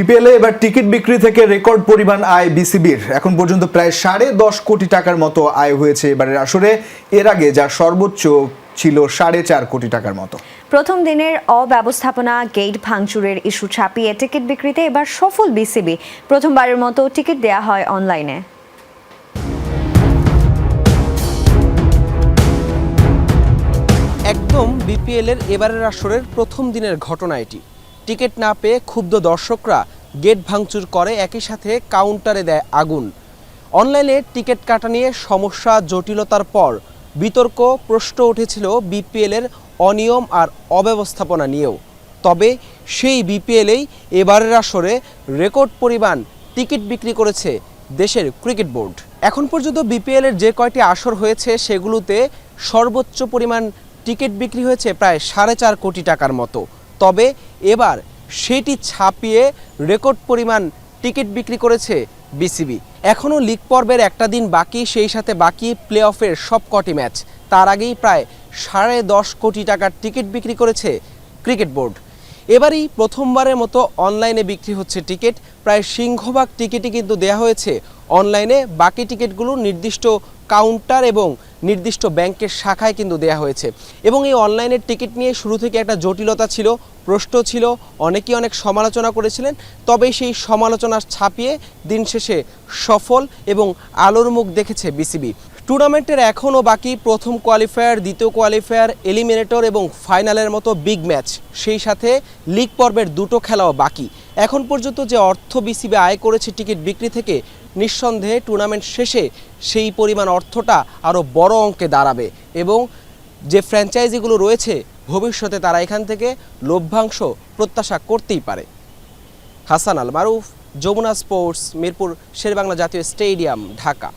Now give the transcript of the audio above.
বিপিএলে এবার টিকিট বিক্রি থেকে রেকর্ড পরিমাণ আয় বিসিবির। এখন পর্যন্ত প্রায় সাড়ে দশ কোটি টাকার মতো আয় হয়েছে এবারের আসরে। এর আগে যা সর্বোচ্চ ছিল সাড়ে চার কোটি টাকার মতো। প্রথম দিনের অব্যবস্থাপনা গেট ভাঙচুরের ইস্যু ছাপিয়ে টিকিট বিক্রিতে এবার সফল বিসিবি। প্রথমবারের মতো টিকিট দেয়া হয় অনলাইনে। একদম বিপিএলের এবারের আসরের প্রথম দিনের ঘটনা এটি। টিকিট না পেয়ে ক্ষুব্ধ দর্শকরা গেট ভাঙচুর করে, একই সাথে কাউন্টারে দেয় আগুন। অনলাইনে টিকিট কাটা নিয়ে সমস্যা, জটিলতার পর বিতর্ক, প্রশ্ন উঠেছিল বিপিএলের অনিয়ম আর অব্যবস্থাপনা নিয়েও। তবে সেই বিপিএলেই এবারের আসরে রেকর্ড পরিমাণ টিকিট বিক্রি করেছে দেশের ক্রিকেট বোর্ড। এখন পর্যন্ত বিপিএলের যে কয়টি আসর হয়েছে, সেগুলোতে সর্বোচ্চ পরিমাণ টিকিট বিক্রি হয়েছে প্রায় সাড়ে চার কোটি টাকার মতো। তবে এবার সেটি ছাপিয়ে রেকর্ড পরিমাণ টিকিট বিক্রি করেছে বিসিবি। এখনও লিগ পর্বের একটা দিন বাকি, সেই সাথে বাকি প্লে অফের সব কটি ম্যাচ। তার আগেই প্রায় সাড়ে দশ কোটি টাকার টিকিট বিক্রি করেছে ক্রিকেট বোর্ড। এবারই প্রথমবারের মতো অনলাইনে বিক্রি হচ্ছে টিকিট। প্রায় সিংহভাগ টিকিটই কিন্তু দেয়া হয়েছে অনলাইনে। বাকি টিকিটগুলো নির্দিষ্ট কাউন্টার এবং নির্দিষ্ট ব্যাংকের শাখায় কিন্তু দেয়া হয়েছে। এবং এই অনলাইনের টিকিট নিয়ে শুরু থেকে একটা জটিলতা ছিল, প্রশ্ন ছিল, অনেকেই অনেক সমালোচনা করেছিলেন। তবে সেই সমালোচনা ছাপিয়ে দিন শেষে সফল এবং আলোর মুখ দেখেছে বিসিবি। টুর্নামেন্টের এখনও বাকি প্রথম কোয়ালিফায়ার, দ্বিতীয় কোয়ালিফায়ার, এলিমিনেটর এবং ফাইনালের মতো বিগ ম্যাচ। সেই সাথে লিগ পর্বের দুটো খেলাও বাকি। এখন পর্যন্ত যে অর্থ বিসিবি আয় করেছে টিকিট বিক্রি থেকে, নিঃসন্দেহে টুর্নামেন্ট শেষে সেই পরিমাণ অর্থটা আরও বড় অঙ্কে দাঁড়াবে এবং যে ফ্র্যাঞ্চাইজিগুলো রয়েছে, ভবিষ্যতে তারা এখান থেকে লভ্যাংশ প্রত্যাশা করতেই পারে। হাসান আল মারুফ যমুনা স্পোর্টস, মিরপুর শেরবাংলা জাতীয় স্টেডিয়াম, ঢাকা।